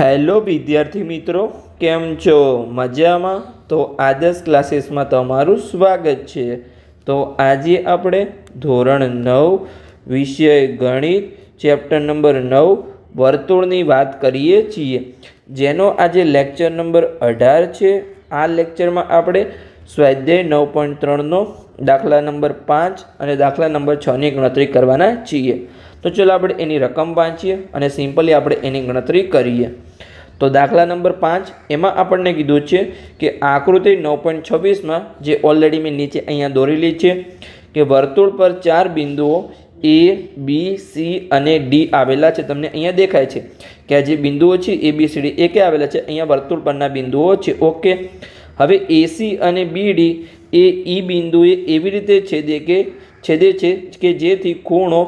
Hello વિદ્યાર્થી મિત્રો, કેમ છો? મજામાં? તો આદર્શ ક્લાસીસમાં તમારું સ્વાગત છે. તો આજે આપણે ધોરણ નવ વિષય ગણિત, ચેપ્ટર નંબર નવ વર્તુળની વાત કરીએ છીએ. જેનો આજે લેક્ચર નંબર અઢાર છે. આ લેક્ચરમાં આપણે સ્વાધ્યાય નવ પોઈન્ટ ત્રણનો દાખલા નંબર પાંચ અને દાખલા નંબર છની ગણતરી કરવાના છીએ. તો ચલો આપણે એની રકમ વાંચીએ અને સિમ્પલી આપણે એની ગણતરી કરીએ. તો દાખલા નંબર પાંચ, એમાં આપણને કીધું છે કે આકૃતિ નવ પોઈન્ટ છવ્વીસમાં જે ઓલરેડી મેં નીચે અહીંયા દોરેલી છે કે વર્તુળ પર ચાર બિંદુઓ એ બી સી અને ડી આવેલા છે. તમને અહીંયા દેખાય છે કે આ જે બિંદુઓ છે એ બી સી ડી એ કે આવેલા છે. અહીંયા વર્તુળ પરના બિંદુઓ છે. ઓકે હવે એસી અને બીડી એ ઈ બિંદુએ એવી રીતે છેદે કે, છેદે છે કે જેથી ખૂણો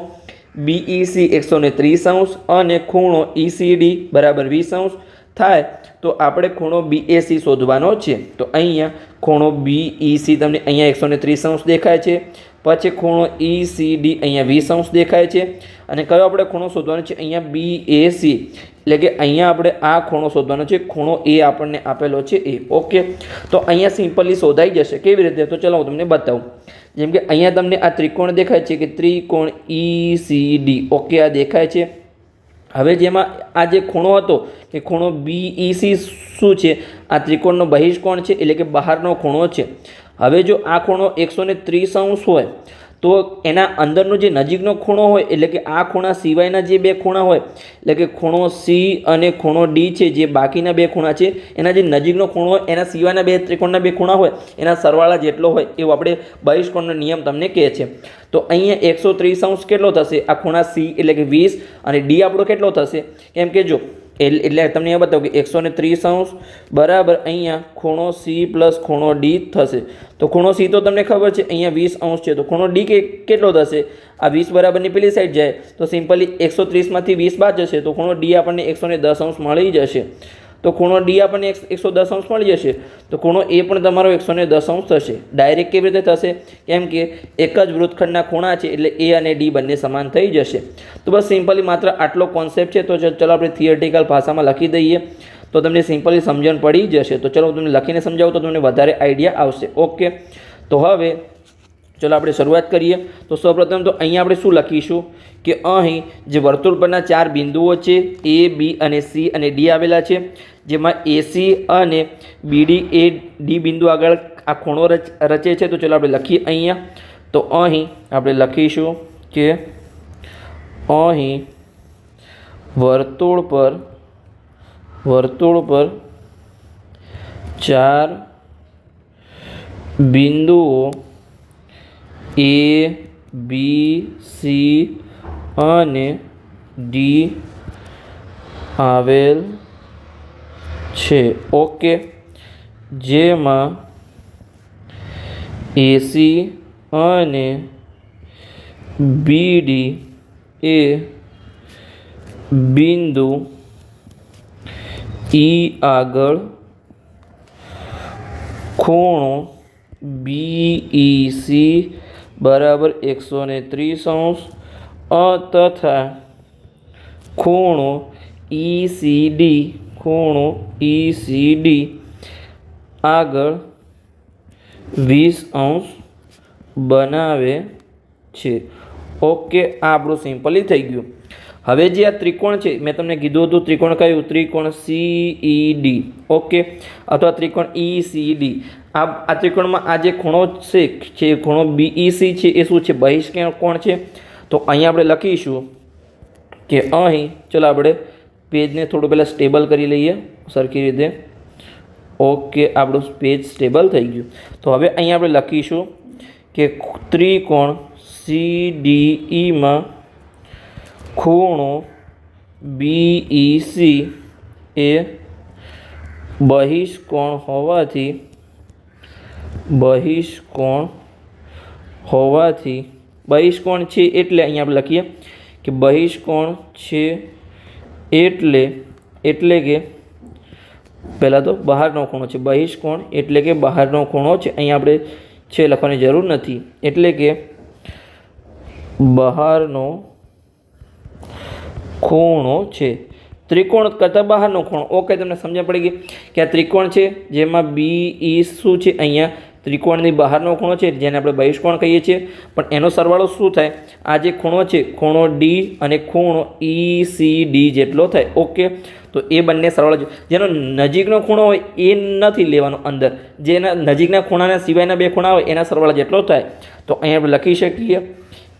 બીઈસી એકસો ને ત્રીસ અંશ અને ખૂણો ઈસીડી બરાબર વીસ અંશ થાય, તો આપણે ખૂણો બીએસી શોધવાનો છે. તો અહીંયા ખૂણો બીઈસી તમને અહીંયા એકસો ને ત્રીસ અંશ દેખાય છે. પછી ખૂણો ઈસીડી અહીંયા વીસ અંશ દેખાય છે. અને કયો આપણે ખૂણો શોધવાનો છે? અહીંયા બીએસી. એટલે કે અહીંયા આપણે આ ખૂણો શોધવાનો છે. ખૂણો એ આપણને આપેલો છે એ. ઓકે? તો અહીંયા સિમ્પલી શોધાઈ જશે. કેવી રીતે? તો ચલો હું તમને બતાવું. જેમ કે અહીંયા તમને આ ત્રિકોણ દેખાય છે કે ત્રિકોણ ઈ સી ડી ઓકે આ દેખાય છે. હવે જેમાં આ જે ખૂણો હતો કે ખૂણો બીઈસી શું છે? આ ત્રિકોણનો બહિષ્કોણ છે, એટલે કે બહારનો ખૂણો છે. હવે જો આ ખૂણો એકસો ને ત્રીસ અંશ હોય તો એના અંદરનો જે નજીકનો ખૂણો હોય, એટલે કે આ ખૂણા સિવાયના જે બે ખૂણા હોય, એટલે કે ખૂણો સી અને ખૂણો ડી છે, જે બાકીના બે ખૂણા છે, એના જે નજીકનો ખૂણો હોય, એના સિવાયના બે ત્રિકોણના બે ખૂણા હોય, એના સરવાળા જેટલો હોય એવું આપણે બહિષ્કોણનો નિયમ તમને કહે છે. તો અહીંયા એકસો ત્રીસ અંશ કેટલો થશે? આ ખૂણા સી એટલે કે વીસ અને ડી આપણો કેટલો થશે? કેમ કે જો એટલે તમને એ બતાવો કે એકસો ને ત્રીસ અંશ બરાબર અહીંયા ખૂણો સી પ્લસ ખૂણો ડી થશે. તો ખૂણો સી તો તમને ખબર છે, અહીંયા વીસ અંશ છે. તો ખૂણો ડી કે, કેટલો થશે? આ વીસ બરાબરની પેલી સાઈડ જાય. તો સિમ્પલી એકસો ત્રીસમાંથી વીસ બાદ જશે. તો ખૂણો ડી આપણને એકસો ને દસ અંશ મળી જશે. તો ખૂણો ડી આપણને એક- એકસો દસ અંશ મળી જશે. તો ખૂણો એ પણ તમારો એકસો ને દસ અંશ થશે. ડાયરેક્ટ કેવી રીતે થશે? કેમ કે એક જ વૃત્તખંડના ખૂણા છે એટલે એ અને ડી બંને સમાન થઈ જશે. તો બસ સિમ્પલી માત્ર આટલો કોન્સેપ્ટ છે. તો ચલો આપણે થિયરિટિકલ ભાષામાં લખી દઈએ. તો તમને સિમ્પલી સમજણ પડી જશે. તો ચલો હું તમને લખીને સમજાવું તો તમને વધારે આઈડિયા આવશે. ઓકે તો હવે ચલો આપણે શરૂઆત કરીએ. તો સૌપ્રથમ તો અહીંયા આપણે શું લખીશું? કે અહીં જે વર્તુળ પરના ચાર બિંદુઓ છે, એ, બી અને સી અને ડી આવેલા છે. જેમાં એસી અને બીડી એ ડી બિંદુ આગળ આ ખૂણો રચ, રચે છે. તો ચલો આપણે લખીએ અહીંયા. તો અહીં આપણે લખીશું કે અહીં વર્તુળ પર વર્તુળ પર ચાર બિંદુઓ એ બી સી અને ડી આવેલ છે. ઓકે જેમાં એસી અને બીડી એ બિંદુ ઈ આગળ ખૂણો બીઈસી બરાબર એકસો ને ત્રીસ અંશ. તથા ખૂણો ઈસીડી ખૂણો ઈસીડી આગળ વીસ અંશ બનાવે છે. ઓકે, આ આપણું સિમ્પલી થઈ ગયું. હવે જે આ ત્રિકોણ છે, મેં તમને કીધું હતું, ત્રિકોણ કયું? ત્રિકોણ સીઈડી ઓકે, અથવા ત્રિકોણ ઈસીડી આ આ ત્રિકોણમાં આ જે ખૂણો છે ખૂણો બીઈસી છે, એ શું છે? બહિષ્કોણ કોણ છે? તો અહીંયા આપણે લખીશું કે અહીં, ચલો આપણે પેજને થોડું પહેલાં સ્ટેબલ કરી લઈએ, સરખી રીતે. ઓકે આપણું પેજ સ્ટેબલ થઈ ગયું. તો હવે અહીંયા આપણે લખીશું કે ત્રિકોણ સી ડી ઈમાં ખૂણો બીઈસી એ બહિષ્કોણ હોવાથી બહિષ્કોણ હોવાથી, બહિષ્કોણ છે એટલે અહીંયા આપણે લખીએ કે બહિષ્કોણ છે એટલે એટલે કે, પહેલાં તો બહારનો ખૂણો છે. બહિષ્કોણ એટલે કે બહારનો ખૂણો છે. અહીંયા આપણે છે લખવાની જરૂર નથી. એટલે કે બહારનો ખૂણો છે. ત્રિકોણ કરતાં બહારનો ખૂણો. ઓકે, તમને સમજણ પડી ગઈ કે આ ત્રિકોણ છે, જેમાં બી ઈ શું છે? અહીંયા ત્રિકોણની બહારનો ખૂણો છે, જેને આપણે બહિષ્કોણ કહીએ છીએ. પણ એનો સરવાળો શું થાય? આ જે ખૂણો છે, ખૂણો ડી અને ખૂણો ઈ સી ડી જેટલો થાય. ઓકે તો એ બંને સરવાળો જેનો નજીકનો ખૂણો હોય, એ નથી લેવાનો અંદર. જેના નજીકના ખૂણાના સિવાયના બે ખૂણા હોય, એના સરવાળા જેટલો થાય. તો અહીંયા આપણે લખી શકીએ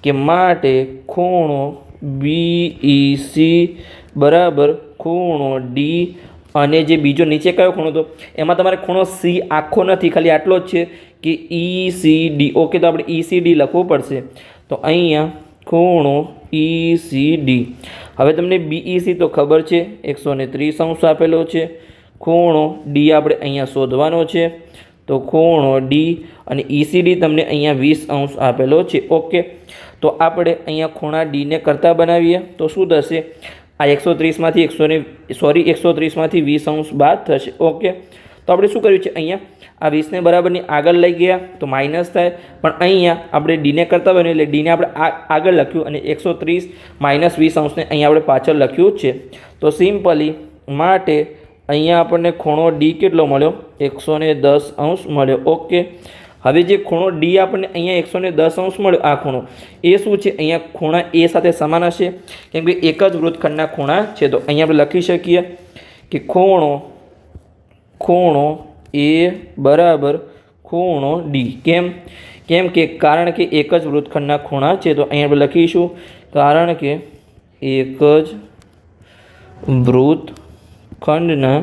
કે માટે ખૂણો બી ઈ સી બરાબર ખૂણો ડી અને જે બીજો નીચે કયો ખૂણો હતો, એમાં તમારે ખૂણો સી આખો નથી, ખાલી આટલો જ છે કે ઈ સી ડી ઓકે તો આપણે ઈ સી ડી લખવું પડશે. તો અહીંયા ખૂણો ઈ સી ડી હવે તમને બીઈસી તો ખબર છે, એકસો ને ત્રીસ અંશ આપેલો છે. ખૂણો ડી આપણે અહીંયા શોધવાનો છે. તો ખૂણો ડી અને ઈસીડી તમને અહીંયા વીસ અંશ આપેલો છે. ઓકે તો આપણે અહીંયા ખૂણા ડીને કરતાં બનાવીએ. તો શું થશે? આ એકસો ત્રીસમાંથી એકસો ને સોરી એકસો ત્રીસમાંથી વીસ અંશ બાદ થશે. ઓકે. તો આપણે શું કર્યું છે? અહીંયા આ વીસને બરાબરની આગળ લઈ ગયા, તો માઇનસ થાય. પણ અહીંયા આપણે ડીને કરતા બન્યું એટલે ડીને આપણે આગળ લખ્યું અને એકસો ત્રીસ માઇનસ વીસ અંશને અહીંયા આપણે પાછળ લખ્યું છે. તો સિમ્પલી માટે અહીંયા આપણને ખૂણો ડી કેટલો મળ્યો? એકસો દસ અંશ મળ્યો. ઓકે. હવે જે ખૂણો ડી આપણને અહીંયા એકસો ને દસ અંશ મળ્યો, આ ખૂણો. એ શું છે? અહીંયા ખૂણા એ સાથે સમાન હશે. કેમ કે એક જ વૃત્તખંડના ખૂણા છે. તો અહીંયા આપણે લખી શકીએ કે ખૂણો ખૂણો એ બરાબર ખૂણો ડી કેમ? કેમ કે, કારણ કે એક જ વૃત્તખંડના ખૂણા છે. તો અહીંયા આપણે લખીશું, કારણ કે એક જ વૃત્તખંડના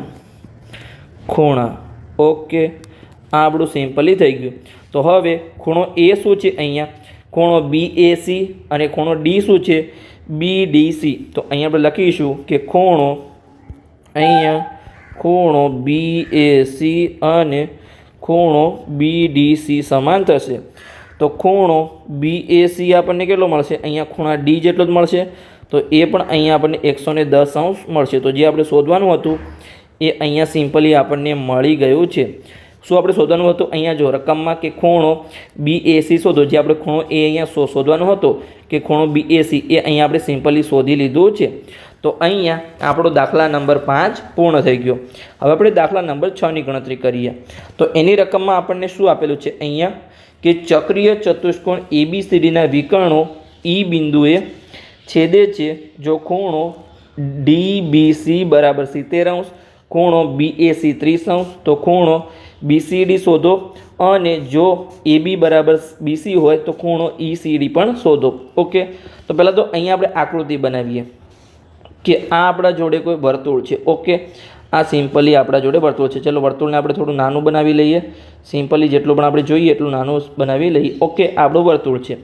ખૂણા. ઓકે. આ આપણું સિમ્પલી થઈ ગયું. તો હવે ખૂણો એ શું છે અહીંયા? ખૂણો બી એ અને ખૂણો ડી શું છે? બી ડી સી તો અહીંયા આપણે લખીશું કે ખૂણો અહીંયા ખૂણો બી એ સી અને ખૂણો બી ડી સી સમાન થશે. તો ખૂણો બી એ સી આપણને કેટલો મળશે? અહીંયા ખૂણા ડી જેટલો જ મળશે. તો એ પણ અહીંયા આપણને એકસો ને દસ અંશ મળશે. તો જે આપણે શોધવાનું હતું, એ અહીંયા સિમ્પલી આપણને મળી ગયું છે. શું આપણે શોધવાનું હતું? અહીંયા જો, રકમમાં કે ખૂણો બી એ સી શોધો. જે આપણે ખૂણો એ અહીંયા શો- શોધવાનો હતો કે ખૂણો બી એ સી એ અહીંયા આપણે સિમ્પલી શોધી લીધું છે. તો અહીંયા આપણો દાખલા નંબર પાંચ પૂર્ણ થઈ ગયો. હવે આપણે દાખલા નંબર છની ગણતરી કરીએ. તો એની રકમમાં આપણને શું આપેલું છે? અહીંયા કે ચક્રીય ચતુષ્કોણ એબીસીડીના વિકર્ણો ઈ બિંદુએ છેદે છે જો ખૂણો ડી બી સી બરાબર સિત્તેર અંશ ખૂણો બી એ સી ત્રીસ અંશ તો ખૂણો બીસીડી શોધો. અને જો એ બી બરાબર બીસી હોય, તો ખૂણો ઈ સીડી પણ શોધો. ઓકે તો પહેલાં તો અહીંયા આપણે આકૃતિ બનાવીએ કે આ આપણા જોડે કોઈ વર્તુળ છે. ઓકે આ સિમ્પલી આપણા જોડે વર્તુળ છે. ચલો, વર્તુળને આપણે થોડું નાનું બનાવી લઈએ. સિમ્પલી જેટલું પણ આપણે જોઈએ, એટલું નાનું બનાવી લઈએ. ઓકે આપણું વર્તુળ છે.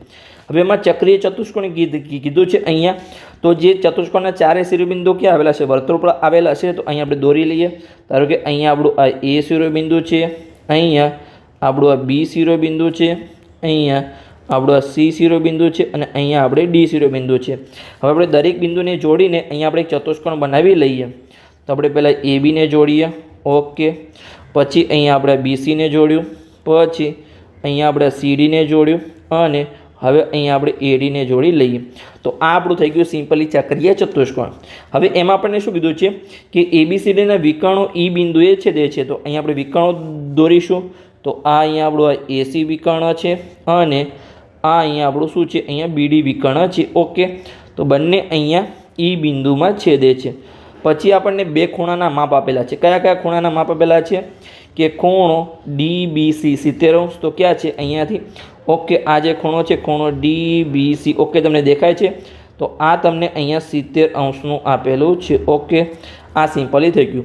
હવે એમાં ચક્રીય ચતુષ્કોણ કીધ- છે અહીંયા. તો જે ચતુષ્કોણના ચારે શિરોબિંદુ ક્યાં આવેલા છે? વર્તુળ પર આવેલા છે, તો અહીંયા આપણે દોરી લઈએ. ધારો કે અહીંયા આપણું આ એ શિરોબિંદુ છે, અહીંયા આપણું આ બી શિરોબિંદુ છે, અહીંયા આપણું આ સી શિરોબિંદુ છે, અને અહીંયા આપણે ડી શિરોબિંદુ છે. હવે આપણે દરેક બિંદુને જોડીને અહીંયા આપણે ચતુષ્કોણ બનાવી લઈએ. તો આપણે પહેલાં એ બીને જોડીએ. ઓકે. પછી અહીંયા આપણે બીસીને જોડ્યું. પછી અહીંયા આપણે સીડીને જોડ્યું. અને હવે અહીંયા આપણે એડીને જોડી લઈએ. તો આ આપણું થઈ ગયું સિમ્પલી ચક્રીય ચતુષ્કોણ. હવે એમાં આપણને શું કીધું છે કે એબીસીડીના વિકર્ણો ઈ બિંદુએ છેદે છે. તો અહીંયા આપણે વિકર્ણો દોરીશું. તો આ અહીંયા આપણું આ એસી વિકર્ણ છે અને આ અહીંયા આપણું શું છે? અહીંયા બીડી વિકર્ણ છે. ઓકે. તો બંને અહીંયા ઈ બિંદુમાં છેદે છે. પછી આપણને બે ખૂણાના માપ આપેલા છે. કયા કયા ખૂણાના માપ આપેલા છે? કે ખૂણો ડી બી સી સિત્તેર અંશ તો ક્યાં છે? અહીંયાથી. ઓકે, આ જે ખૂણો છે, ખૂણો ડી બી સી ઓકે, તમને દેખાય છે? તો આ તમને અહીંયા સિત્તેર અંશનું આપેલું છે. ઓકે, આ સિમ્પલી થઈ ગયું.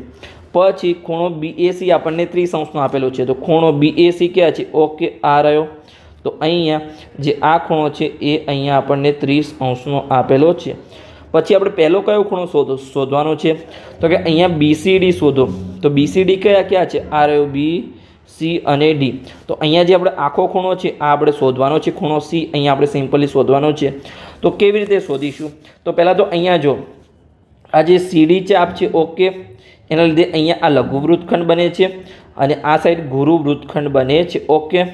પછી ખૂણો બીએસી આપણને ત્રીસ અંશનું આપેલો છે. તો ખૂણો બીએસી ક્યાં છે? ઓકે, આ રહ્યો. તો અહીંયા જે આ ખૂણો છે, એ અહીંયા આપણને ત્રીસ અંશનો આપેલો છે. પછી આપણે પહેલો કયો ખૂણો શોધો, શોધવાનો છે? તો કે અહીંયા બીસીડી શોધો. તો બીસીડી કયા કયા છે? આ રહ્યો બી સી અને ડી તો અહીંયા જે આપણે આખો ખૂણો છે, આ આપણે શોધવાનો છે. ખૂણો સી અહીંયા આપણે સિમ્પલી શોધવાનો છે. તો કેવી રીતે શોધીશું? તો પહેલાં તો અહીંયા જો, આ જે સીડી ચાપ છે, ઓકે. એના લીધે અહીંયા આ લઘુ વૃત્તખંડ બને છે અને આ સાઈડ ગુરુ વૃત્તખંડ બને છે, ઓકે.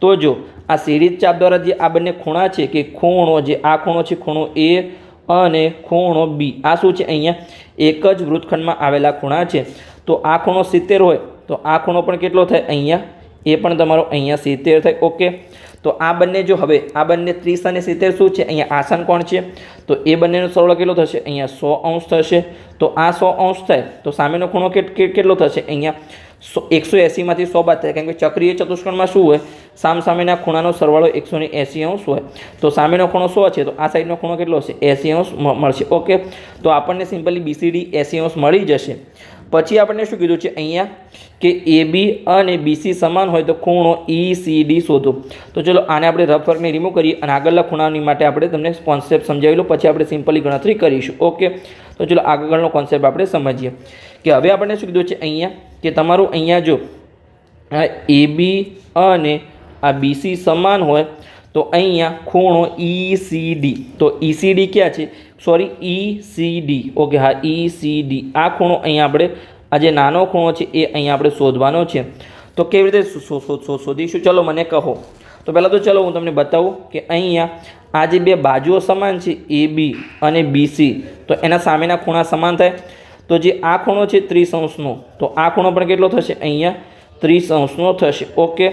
તો જો, આ સીડી ચાપ દ્વારા જે આ બંને ખૂણા છે, કે ખૂણો જે આ ખૂણો છે, ખૂણો એ અને ખૂણો બી. આ શું છે અહીંયા? એક જ વૃત્તખંડમાં આવેલા ખૂણા છે. તો આ ખૂણો સિત્તેર હોય, તો આ ખૂણો પણ કેટલો થાય? અહીંયા. એ પણ તમારો અહીંયા સિત્તેર થાય. ઓકે તો આ બંને જો હવે, આ બંને ત્રીસ અને સિત્તેર શું છે? અહીંયા આસન કોણ છે? તો એ બંનેનો સરવાળો કેટલો થશે? અહીંયા સો અંશ થશે. તો આ સો અંશ થાય. તો સામેનો ખૂણો કેટલો થશે? અહીંયા સો, એકસો એંસીમાંથી સો બાદ થાય. કેમ કે ચક્રીય ચતુષ્કોણમાં શું હોય? સામ સામેના ખૂણાનો સરવાળો એકસો ને એંસી અંશ હોય. તો સામેનો ખૂણો સો છે, તો આ સાઈડનો ખૂણો કેટલો હશે? એંસી અંશ મળશે. ઓકે? તો આપણને સિમ્પલી બીસીડી એંસી અંશ મળી જશે. પછી આપણને શું કીધું છે અહીંયા કે એ, બી અને બીસી સમાન હોય તો ખૂણો ઈ સી ડી શોધો. તો ચલો આને આપણે રફ વર્કને રિમૂવ કરીએ અને આગળના ખૂણાની માટે આપણે તમને કોન્સેપ્ટ સમજાવી લો. પછી આપણે સિમ્પલી ગણતરી કરીશું. ઓકે તો ચલો આગળનો કોન્સેપ્ટ આપણે સમજીએ. કે હવે આપણને શું કીધું છે અહીંયા? કે તમારું અહીંયા જો આ એ બી અને આ બીસી સમાન હોય તો અહીંયા ખૂણો ઈ સી ડી તો ઈસીડી ક્યાં છે? Sorry E C D okay હા ઈ સી ડી આ ખૂણો અહીંયા આપણે, આ જે નાનો ખૂણો છે, એ અહીંયા આપણે શોધવાનો છે. તો કેવી રીતે શોધીશું? ચલો, મને કહો. તો પહેલાં તો ચલો, હું તમને બતાવું કે અહીંયા આ જે બે બાજુઓ સમાન છે એ બી અને બીસી તો એના સામેના ખૂણા સમાન થાય. તો જે આ ખૂણો છે, ત્રીસ અંશનો, તો આ ખૂણો પણ કેટલો થશે? અહીંયા ત્રીસ અંશનો થશે. ઓકે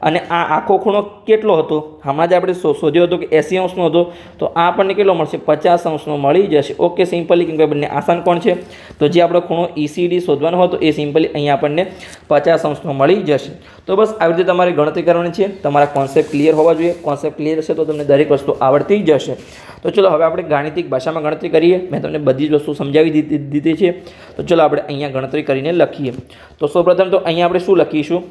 અને આ આખો ખૂણો કેટલો હતો? હમણાં જ આપણે શોધ્યો હતો કે એસી અંશનો હતો. તો આ આપણને કેટલો મળશે? પચાસ અંશનો મળી જશે. ઓકે, સિમ્પલી કેમ કે બંને આસાન કોણ છે? તો જે આપણો ખૂણો ઈસીડી શોધવાનો હતો, એ સિમ્પલી અહીંયા આપણને પચાસ અંશનો મળી જશે. તો બસ, આવી રીતે તમારે ગણતરી કરવાની છે. તમારા કોન્સેપ્ટ ક્લિયર હોવા જોઈએ. કોન્સેપ્ટ ક્લિયર હશે તો તમને દરેક વસ્તુ આવડતી જશે. તો ચલો, હવે આપણે ગાણિતિક ભાષામાં ગણતરી કરીએ. મેં તમને બધી જ વસ્તુ સમજાવી દીધી દીધી છે. તો ચલો, આપણે અહીંયા ગણતરી કરીને લખીએ. તો સૌપ્રથમ તો અહીંયા આપણે શું લખીશું?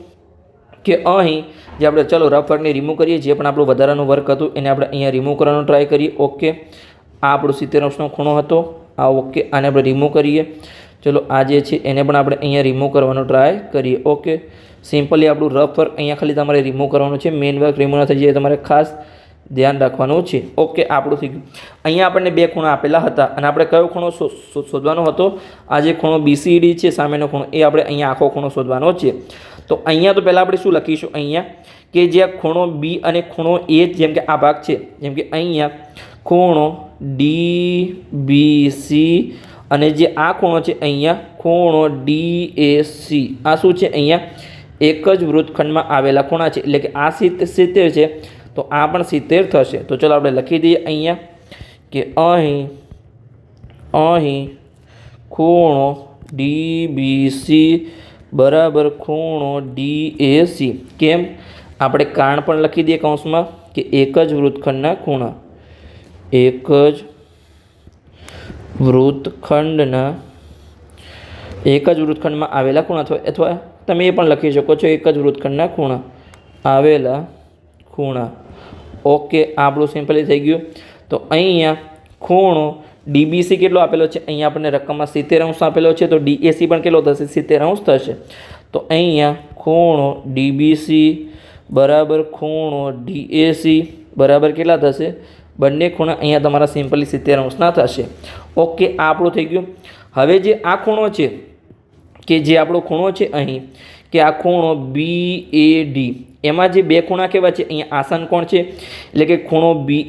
કે અહીં જે આપણે ચલો રફ વર્કને રિમૂવ કરીએ, જે પણ આપણું વધારાનું વર્ક હતું, એને આપણે અહીંયા રિમૂવ કરવાનો ટ્રાય કરીએ. ઓકે આ આપણો સિત્તેર અંશનો ખૂણો હતો. આ ઓકે આને આપણે રિમૂવ કરીએ. ચલો, આ જે છે, એને પણ આપણે અહીંયા રિમૂવ કરવાનો ટ્રાય કરીએ. ઓકે સિમ્પલી આપણું રફ વર્ક અહીંયા ખાલી તમારે રિમૂવ કરવાનું છે. મેઇન વર્ક રિમૂવ ન થઈ જાય તમારે ખાસ ધ્યાન રાખવાનું છે. ઓકે, આપણું થઈ ગયું. અહીંયા આપણને બે ખૂણા આપેલા હતા અને આપણે કયો ખૂણો શોધવાનો હતો? આ જે ખૂણો બીસીડી છે, સામેનો ખૂણો, એ આપણે અહીંયા આખો ખૂણો શોધવાનો છે. તો અહીંયા તો પહેલાં આપણે શું લખીશું? અહીંયા કે જે ખૂણો બી અને ખૂણો એ જેમ કે આ ભાગ છે, જેમ કે અહીંયા ખૂણો ડી બી સી અને જે આ ખૂણો છે અહીંયા ખૂણો ડી એ સી આ શું છે? અહીંયા એક જ વૃત્તખંડમાં આવેલા ખૂણા છે. એટલે કે આ સિત્તેર છે. તો આ પણ સિત્તેર થશે. તો ચલો આપણે લખી દઈએ અહીંયા કે અહીં અહીં ખૂણો ડી બી સી બરાબર ખૂણો ડી એ સી કેમ? આપણે કારણ પણ લખી દઈએ કૌંસમાં કે એક જ વૃત્તખંડના ખૂણા. એક જ વૃત્તખંડના, એક જ વૃત્તખંડમાં આવેલા ખૂણા અથવા અથવા તમે એ પણ લખી શકો છો, એક જ વૃત્તખંડના ખૂણા. આવેલા ખૂણા. ઓકે, આપણું સિમ્પલી થઈ ગયું. તો અહીંયા ખૂણો ડીબીસી કેટલો આપેલો છે? અહીંયા આપણને રકમમાં સિત્તેર અંશ આપેલો છે. તો ડીએસી પણ કેટલો થશે? સિત્તેર અંશ થશે. તો અહીંયા ખૂણો ડીબીસી બરાબર ખૂણો ડીએસી બરાબર કેટલા થશે? બંને ખૂણા અહીંયા તમારા સિમ્પલી સિત્તેર અંશના થશે. ઓકે આપણું થઈ ગયું. હવે જે આ ખૂણો છે, કે જે આપણો ખૂણો છે અહીં કે આ ખૂણો બી એ ડી એમાં જે બે ખૂણા કેવા છે, અહીંયા આસન કોણ છે? એટલે કે ખૂણો બી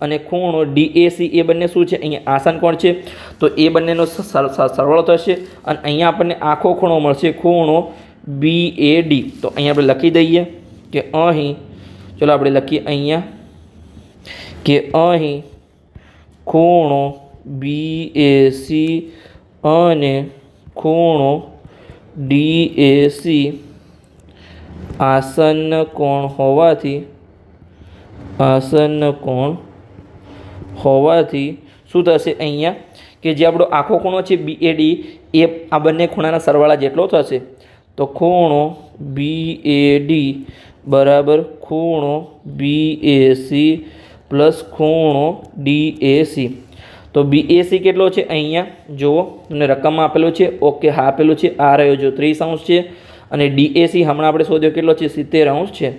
અને ખૂણો ડી એ બંને શું છે? અહીંયા આસન કોણ છે? તો એ બંનેનો સર- સર- સરવાળો થશે અને અહીંયા આપણને આખો ખૂણો મળશે, ખૂણો બી એ ડી તો અહીંયા આપણે લખી દઈએ કે અહીં, ચલો આપણે લખીએ અહીંયા, કે અહીં ખૂણો બી અને ખૂણો ડી એ સી આસન્ન કોણ હોવાથી, આસન્ન કોણ હોવાથી શું થશે અહીંયા? કે જે આપણો આખો ખૂણો છે બી એ આ બંને ખૂણાના સરવાળા જેટલો થશે, તો ખૂણો બી એ ડી બરાબર ખૂણો બી એ સી પ્લસ ખૂણો ડી એ સી તો બી એ સી કેટલો છે? અહીંયા જુઓ તમને રકમમાં આપેલો છે ઓકે હા, આપેલું છે. આ રહ્યો જો ત્રીસ અંશ છે, અને ડી એ સી હમણાં આપણે શોધ્યો કેટલો છે? સિત્તેર અંશ છે.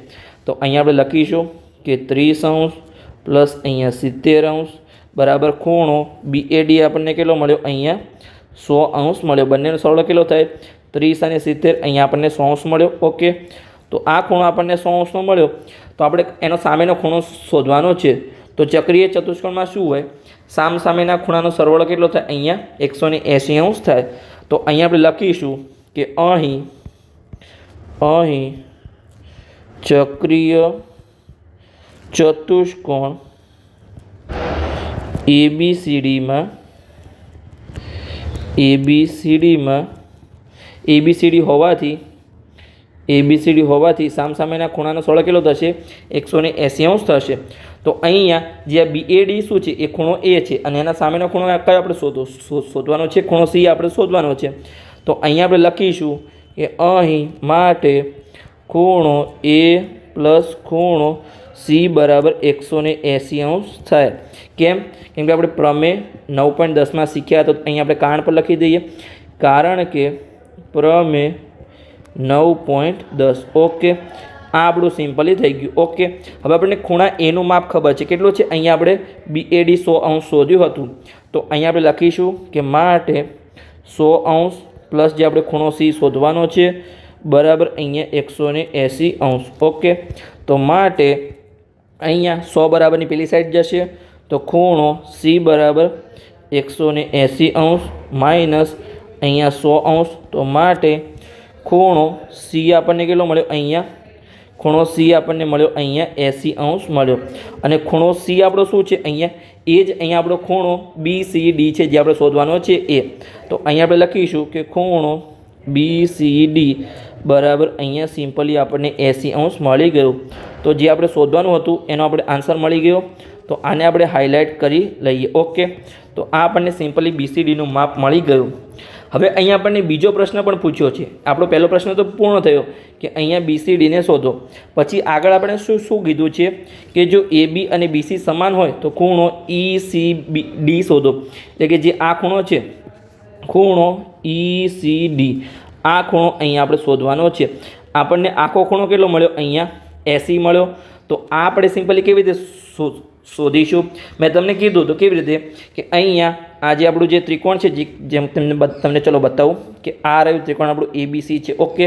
તો અહીંયા આપણે લખીશું કે ત્રીસ અંશ પ્લસ અહીંયા સિત્તેર અંશ, બરાબર ખૂણો બી એ ડી આપણને કેટલો મળ્યો? અહીંયા સો અંશ મળ્યો. બંનેનો સરવાળો કેટલો થાય? ત્રીસ અને સિત્તેર, અહીંયા આપણને સો અંશ મળ્યો. ઓકે તો આ ખૂણો આપણને સો અંશનો મળ્યો. તો આપણે એનો સામેનો ખૂણો શોધવાનો છે. તો ચક્રીય ચતુષ્કોણમાં શું હોય? સામ સામેના ખૂણાનો સરવાળો કેટલો થાય? અહીંયા એકસો ને એંશી અંશ થાય. તો અહીંયા આપણે લખીશું કે અહીં અહીં ચક્રીય ચતુષ્કોણ એબીસીડીમાં એબીસીડીમાં, એબીસીડી હોવાથી એબીસીડી હોવાથી સામસામેના ખૂણાનો સરળ કેટલો થશે, એકસો ને એંસી અંશ થશે. તો અહીંયા જે આ બીએડી શું છે? એ ખૂણો એ છે અને એના સામેનો ખૂણો કયો આપણે શોધો શોધવાનો છે? ખૂણો સી આપણે શોધવાનો છે. તો અહીંયા આપણે લખીશું કે અહીં માટે ખૂણો એ પ્લસ ખૂણો સી બરાબર એકસો ને એંસી અંશ થાય. કેમ? કેમ કે આપણે પ્રમેય નવ પોઈન્ટ દસમાં શીખ્યા તો અહીંયા આપણે કારણ પર લખી દઈએ. કારણ કે પ્રમેય નવ પોઈન્ટ દસ. ઓકે. આ આપણું સિમ્પલી થઈ ગયું. ઓકે. હવે આપણને ખૂણા એનું માપ ખબર છે. કેટલું છે? અહીંયા આપણે બી એડી સો અંશ શોધ્યું હતું. તો અહીંયા આપણે લખીશું કે માટે સો અંશ પ્લસ જે આપણે ખૂણો સી શોધવાનો છે, બરાબર અહીંયા એકસો ને એંસી અંશ. ઓકે. તો માટે અહીંયા સો બરાબરની પેલી સાઈડ જશે. તો ખૂણો સી બરાબર એકસો ને એંસી અંશ માઇનસ અહીંયા સો અંશ. તો માટે ખૂણો સી આપણને કેટલો મળ્યો? અહીંયા. ખૂણો સી આપણને મળ્યો અહીંયા એંસી અંશ મળ્યો. અને ખૂણો સી આપણો શું છે? અહીંયા. એ જ અહીંયા આપણો ખૂણો બી સી ડી છે જે આપણે શોધવાનો છે એ. તો અહીંયા આપણે લખીશું કે ખૂણો બી સી ડી બરાબર અહીંયા સિમ્પલી આપણને એંસી અંશ મળી ગયું. તો જે આપણે શોધવાનું હતું એનો આપણે આન્સર મળી ગયો. તો આને આપણે હાઇલાઇટ કરી લઈએ. ઓકે? તો આ આપણને સિમ્પલી બીસીડીનું માપ મળી ગયું. હવે અહીંયા આપણને બીજો પ્રશ્ન પણ પૂછ્યો છે. આપણો પહેલો પ્રશ્ન તો પૂર્ણ થયો કે અહીંયા બીસીડીને શોધો. પછી આગળ આપણે શું શું કીધું છે કે જો એ બી અને બીસી સમાન હોય તો ખૂણો ઈ સી બી ડી શોધો. એટલે કે જે આ ખૂણો છે, ખૂણો ઈ સી ડી આ ખૂણો અહીંયા આપણે શોધવાનો છે. આપણને આખો ખૂણો કેટલો મળ્યો? અહીંયા એસી મળ્યો. તો આ આપણે સિમ્પલી કેવી રીતે શોધીશું મેં તમને કીધું તો કેવી રીતે કે અહીંયા આ જે આપણું જે ત્રિકોણ છે જેમ તમને તમને ચલો બતાવું કે આ રહ્યું ત્રિકોણ આપણું એ બી સી છે. ઓકે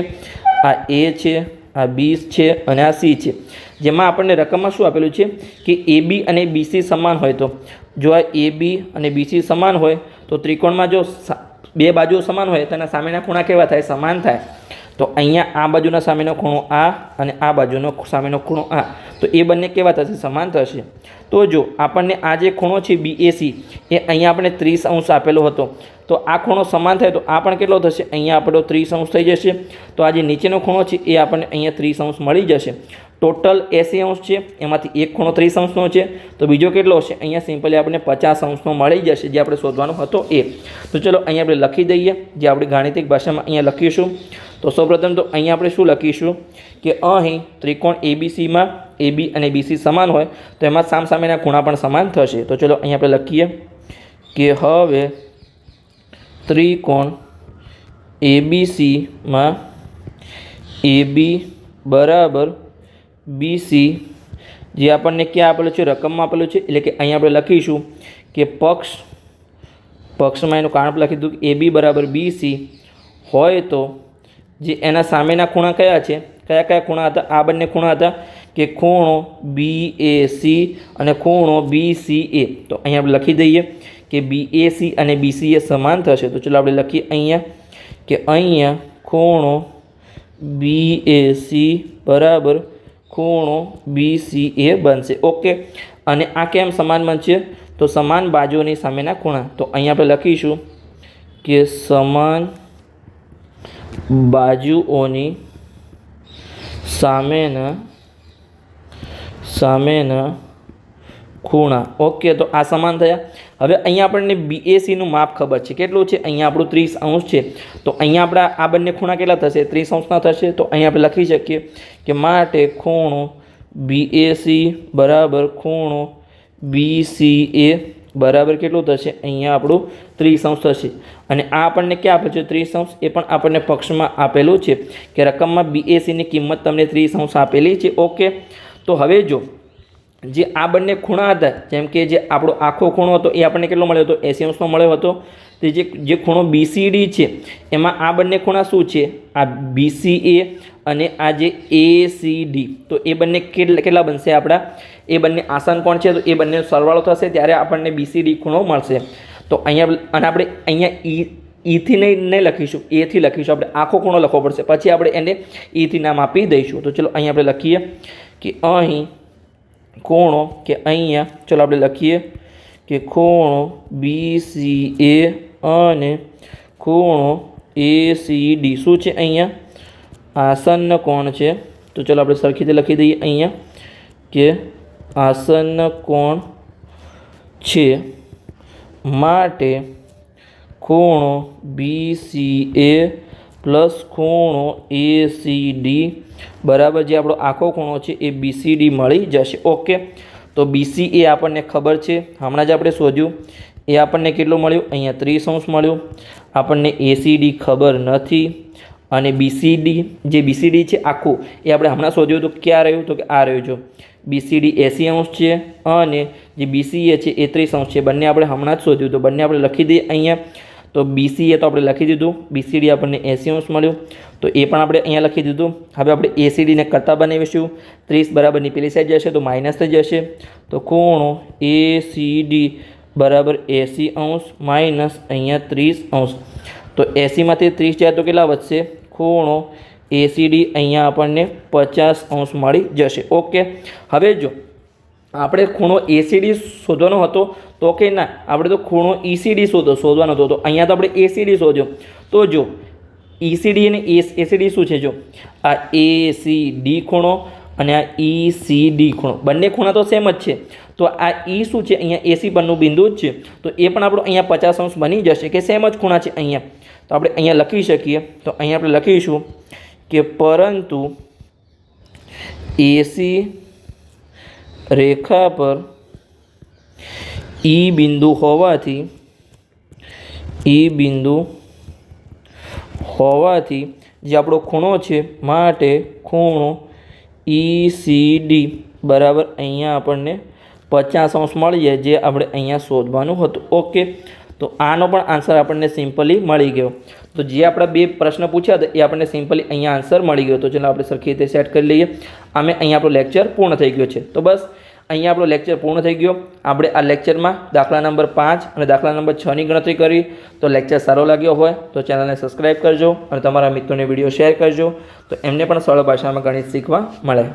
આ એ છે, આ બી છે અને આ સી છે. જેમાં આપણને રકમમાં શું આપેલું છે કે એ બી અને બીસી સમાન હોય તો. જો આ એ બી અને બીસી સમાન હોય તો ત્રિકોણમાં જો બે બાજુઓ સમાન હોય તેના સામેના ખૂણા કેવા થાય? સમાન થાય. તો અહીંયા આ બાજુના સામેનો ખૂણો આ અને આ બાજુનો સામેનો ખૂણો આ. તો એ બંને કેવા થશે? સમાન થશે. તો જો આપણને આ જે ખૂણો છે બીએસી એ અહીંયા આપણે ત્રીસ અંશ આપેલો હતો. તો આ ખૂણો સમાન થાય તો આ પણ કેટલો થશે? અહીંયા આપણો ત્રીસ અંશ થઈ જશે. તો આ જે નીચેનો ખૂણો છે, એ આપણને અહીંયા ત્રીસ અંશ મળી જશે. ટોટલ એસી અંશ છે, એમાંથી એક ખૂણો ત્રીસ અંશનો છે. તો બીજો કેટલો છે અહીંયા સિમ્પલી આપણને પચાસ અંશનો મળી જશે, જે આપણે શોધવાનો હતો એ. તો ચલો અહીંયા આપણે લખી દઈએ, જે આપણે ગાણિતિક ભાષામાં અહીંયા લખીશું. તો સૌપ્રથમ તો અહીંયા આપણે શું લખીશું? કે અહીં ત્રિકોણ એબીસીમાં એબી અને બીસી સમાન હોય, તો એમાં સામસામેના ખૂણા પણ સમાન થશે. તો ચલો અહીંયા આપણે લખીએ કે હવે ત્રિકોણ એબીસીમાં એબી બરાબર બીસી જે આપણને ક્યાં આપેલું છે? રકમમાં આપેલું છે? એટલે કે અહીંયા આપણે લખીશું કે પક્ષ, પક્ષમાં એનું કારણ લખી દીધું કે એ બી બરાબર બી સી હોય તો જે એના સામેના ખૂણા કયા છે? કયા કયા ખૂણા હતા? આ બંને ખૂણા હતા કે ખૂણો બી એ સી અને ખૂણો બી સી એ તો અહીંયા આપણે લખી દઈએ કે બી એ સી અને બી સી એ સમાન થશે. તો ચલો આપણે લખીએ અહીંયા કે અહીંયા ખૂણો બી એ સી બરાબર ખૂણો બી સી એ બનશે. ઓકે? અને આ કેમ સમાન બનશે? તો સમાન બાજુઓની સામેના ખૂણા. તો અહીંયા આપણે લખીશું કે સમાન બાજુઓની સામેના સામેના ખૂણા. ઓકે, તો આ સમાન થયા. હવે અહીંયા આપણને બીએસીનું માપ ખબર છે. કેટલું છે? અહીંયા આપણું ત્રીસ અંશ છે. તો અહીંયા આપણા આ બંને ખૂણા કેટલા થશે? ત્રીસ અંશના થશે. તો અહીંયા આપણે લખી શકીએ કે માટે ખૂણો બીએસી બરાબર ખૂણો બીસીએ બરાબર કેટલું થશે? અહીંયા આપણું ત્રીસ અંશ થશે. અને આ આપણને ક્યાં આપે છે? ત્રીસ અંશ. એ પણ આપણને પક્ષમાં આપેલું છે કે રકમમાં બીએસીની કિંમત તમને ત્રીસ અંશ આપેલી છે. ઓકે? તો હવે જો જે આ બંને ખૂણા હતા, જેમ કે જે આપણો આખો ખૂણો હતો, એ આપણને કેટલો મળ્યો હતો? એસી અંશનો મળ્યો હતો. તે જે જે ખૂણો બીસીડી છે, એમાં આ બંને ખૂણા શું છે? આ બીસીએ અને આ જે એ સી ડી તો એ બંને કેટલા કેટલા બનશે આપણા? એ બંને આસન કોણ છે? તો એ બંને સરવાળો થશે, ત્યારે આપણને બીસીડી ખૂણો મળશે. તો અહીંયા, અને આપણે અહીંયા ઈ ઈથી નહીં નહીં લખીશું. એથી લખીશું. આપણે આખો ખૂણો લખવો પડશે. પછી આપણે એને ઈથી નામ આપી દઈશું. તો ચલો અહીંયા આપણે લખીએ કે અહીં ખૂણો કે અહીંયા, ચલો આપણે લખીએ કે ખૂણો બી સી એ અને ખૂણો એ સી ડી શું છે અહીંયા? આસન કોણ છે? તો ચલો આપણે સરખી રીતે લખી દઈએ અહીંયા કે આસન કોણ છે માટે ખૂણો બી સી એ પ્લસ ખૂણો એ સી ડી બરાબર જે આપણો આખો ખૂણો છે એ બીસીડી મળી જશે. ઓકે તો બીસી એ આપણને ખબર છે. હમણાં જ આપણે શોધ્યું. એ આપણને કેટલું મળ્યું? અહીંયા ત્રીસ અંશ મળ્યું. આપણને એસીડી ખબર નથી. અને બીસીડી જે બીસીડી છે આખું, એ આપણે હમણાં શોધ્યું તો ક્યાં રહ્યું? તો કે આ રહ્યું જો. બીસીડી એસી અંશ છે અને જે બીસીએ છે એ ત્રીસ અંશ છે. બંને આપણે હમણાં જ શોધ્યું તો બંને આપણે લખી દઈએ અહીંયા. તો બીસીએ તો આપણે લખી દીધું. બીસીડી આપણને એસી અંશ મળ્યું. તો એ પણ આપણે અહીંયા લખી દીધું. હવે આપણે એસીડીને કરતાં બનાવીશું. ત્રીસ બરાબરની પેલી સાઈડ જશે તો માઇનસ થઈ જશે. તો ખૂણો એસીડી બરાબર એસી અંશ માઇનસ અહીંયા ત્રીસ અંશ તો એસીમાંથી ત્રીસ જાય તો કેટલા વધશે? ખૂણો એસીડી અહીંયા આપણને પચાસ અંશ મળી જશે. ઓકે. હવે જો આપણે ખૂણો એસીડી શોધવાનો હતો, તો કે ના, આપણે તો ખૂણો ઈસીડી શોધો, શોધવાનો હતો. તો અહીંયા તો આપણે એસીડી શોધ્યો. તો જો ઈસીડી અને એસીડી શું છે જો? આ એસીડી ખૂણો અને આ ઈસીડી ખૂણો. બંને ખૂણા તો સેમ જ છે. તો આ ઈ શું છે? અહીંયા એસી પરનું બિંદુ જ છે. તો એ પણ આપણો અહીંયા પચાસ અંશ બની જશે કે સેમ જ ખૂણા છે અહીંયા. તો આપણે અહીંયા લખી શકીએ. તો અહીંયા આપણે લખીશું કે પરંતુ એસી રેખા પર ઈ બિંદુ હોવાથી, ઈ બિંદુ હોવાથી જે આપણો ખૂણો છે માટે ખૂણો ઈ સી ડી બરાબર અહીંયા આપણને પચાસ અંશ મળી જાય જે આપણે અહીંયા શોધવાનું હતું. ઓકે, તો આનો પણ આન્સર આપણને સિમ્પલી મળી ગયો. તો જે આપણા બે પ્રશ્ન પૂછ્યા હતા એ આપણને સિમ્પલી અહીંયા આન્સર મળી ગયો. તો ચાલો આપણે સરખી રીતે સેટ કરી લઈએ. આમે અહીંયા આપણો લેક્ચર પૂર્ણ થઈ ગયો છે. તો બસ અહીંયા આપણો લેક્ચર પૂર્ણ થઈ ગયો. આપણે આ લેક્ચરમાં દાખલા નંબર પાંચ અને દાખલા નંબર છની ગણતરી કરી. તો લેક્ચર સારો લાગ્યો હોય તો ચેનલને સબસ્ક્રાઈબ કરજો અને તમારા મિત્રોને વીડિયો શેર કરજો. તો એમને પણ સરળ ભાષામાં ગણિત શીખવા મળે.